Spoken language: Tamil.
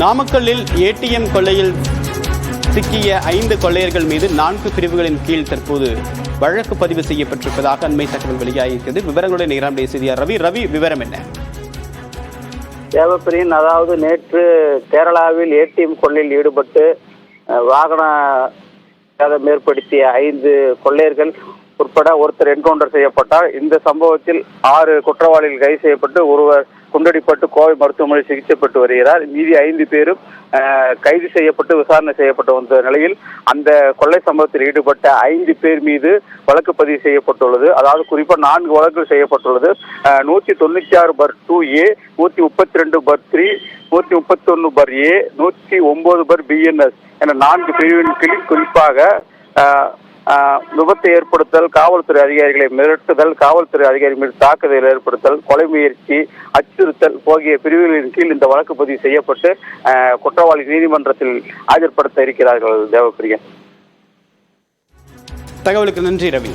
நாமக்கல்லில் ஏடிஎம் கொள்ளையில் சிக்கிய ஐந்து கொள்ளையர்கள் மீது நான்கு பிரிவுகளின் கீழ் தற்போது வழக்கு பதிவு செய்யப்பட்டிருப்பதாக அண்மை தகவல் வெளியாகியிருக்கிறது. விவரங்களுடன் நேரம் செய்தியார் ரவி ரவி விவரம் என்ன? தேவப்பிரியன் அதாவது நேற்று கேரளாவில் ஏடிஎம் கொள்ளையில் ஈடுபட்டு வாகனம் வாகன ஏற்படுத்திய ஐந்து கொள்ளையர்கள் உட்பட ஒருத்தர் என்கவுண்டர் செய்யப்பட்டார். இந்த சம்பவத்தில் ஆறு குற்றவாளிகள் கைது செய்யப்பட்டு ஒருவர் குண்டடிப்பட்டு கோவை மருத்துவமனை சிகிச்சை பெற்று வருகிறார். மீதி ஐந்து பேரும் கைது செய்யப்பட்டு விசாரணை செய்யப்பட்டு வந்த நிலையில் அந்த கொள்ளை சம்பவத்தில் ஈடுபட்ட ஐந்து பேர் மீது வழக்கு பதிவு செய்யப்பட்டுள்ளது. அதாவது குறிப்பாக நான்கு வழக்குகள் செய்யப்பட்டுள்ளது. நூற்றி நூத்தி தொண்ணூத்தி ஆறு பர் டூ ஏ நூத்தி முப்பத்தி ரெண்டு பர் த்ரீ நூத்தி முப்பத்தி ஒன்னு பர் ஏ நூத்தி ஒன்பது பர் பிஎன்எஸ் என நான்கு பிரிவின் கீழ் குறிப்பாக விபத்தை ஏற்படுத்தல் காவல்துறை அதிகாரிகளை மிரட்டுதல் காவல்துறை அதிகாரி மீது தாக்குதல் ஏற்படுத்தல் கொலை முயற்சி அச்சுறுத்தல் போகிய பிரிவுகளின் கீழ் இந்த வழக்கு பதிவு செய்யப்பட்டு குற்றவாளி நீதிமன்றத்தில் ஆஜர்படுத்த இருக்கிறார்கள் தேவப்பிரியன் தகவலுக்கு நன்றி ரவி.